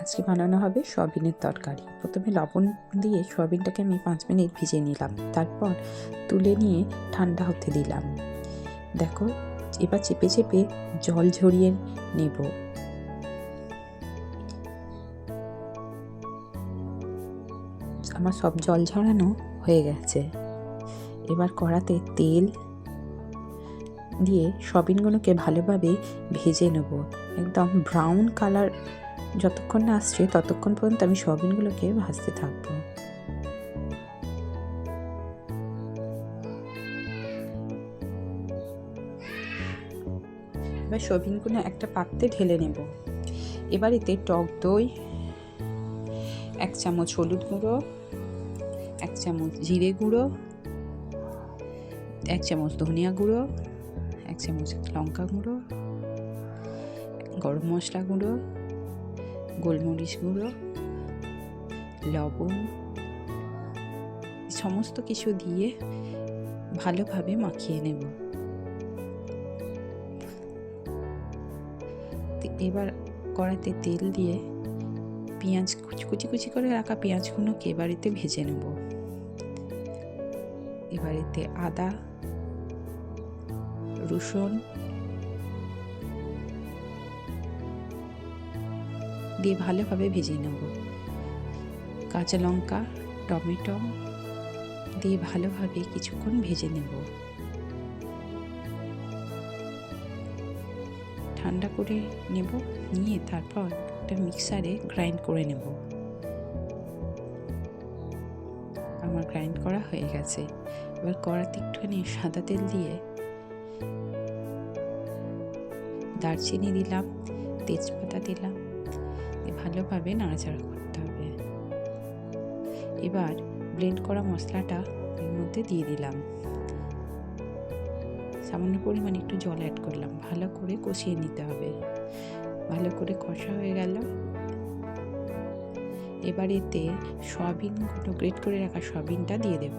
আজকে বানানো হবে সয়াবিনের তরকারি। প্রথমে লবণ দিয়ে সয়াবিনটাকে আমি পাঁচ মিনিট ভিজিয়ে নিলাম। তারপর তুলে নিয়ে ঠান্ডা হতে দিলাম। দেখো, এবার চেপে চেপে জল ঝরিয়ে নেব। আমার সব জল ঝরানো হয়ে গেছে। এবার কড়াতে তেল দিয়ে সবিনগুলোকে ভালোভাবে ভেজে নেব। একদম ব্রাউন কালার যতক্ষণ না আসছে, ততক্ষণ পর্যন্ত আমি সবিনগুলোকে ভাজতে থাকব। এবার সবিনগুলো একটা পাত্রে ঢেলে নেব। এবার এতে টক দই, এক চামচ হলুদ গুঁড়ো, এক চামচ জিরে গুঁড়ো, এক চামচ ধনিয়া গুঁড়ো, এক চামচ লঙ্কা গুঁড়ো, গরম মশলা গুঁড়ো গোলমরিচ গুঁড়ো লবণ, সমস্ত কিছু দিয়ে ভালোভাবে মাখিয়ে নেব। এবার কড়াতে তেল দিয়ে পেঁয়াজ কুচি কুচি কুচি করে রাখা পেঁয়াজগুলোকে এবারেতে ভেজে নেব। এবারেতে আদা, রসুন দিয়ে ভালোভাবে ভেজে নেব। কাঁচা লঙ্কা, টমেটো দিয়ে ভালোভাবে কিছুক্ষণ ভেজে নেব। ঠান্ডা করে নেব, নিয়ে তারপর একটা মিক্সারে গ্রাইন্ড করে নেব। আমার গ্রাইন্ড করা হয়ে গেছে। এবার কড়াতে একটুখানি সাদা তেল দিয়ে দারচিনি দিলাম, তেজপাতা দিলাম ভালোভাবে নাড়াচাড়া করতে হবে। এবার ব্লেন্ড করা মশলাটা এর মধ্যে দিয়ে দিলাম। সামান্য পরিমাণে একটু জল অ্যাড করলাম। ভালো করে কষিয়ে নিতে হবে। ভালো করে কষা হয়ে গেল। এবার এতে সয়াবিনগুলো গ্রেট করে রাখা সয়াবিনটা দিয়ে দেব।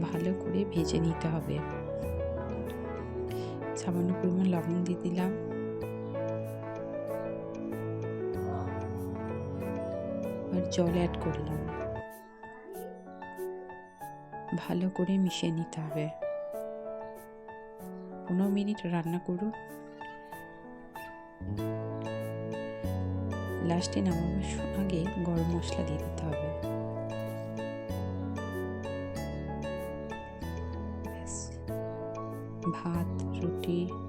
ভালো করে ভেজে নিতে হবে। সামান্য পরিমাণ লবণ দিয়ে দিলাম। আর জল অ্যাড করলাম। ভালো করে মিশিয়ে নিতে হবে। পনেরো মিনিট রান্না করুন। লাস্টে নামানোর আগে গরম মশলা দিয়ে দিতে হবে। ভাত, রুটি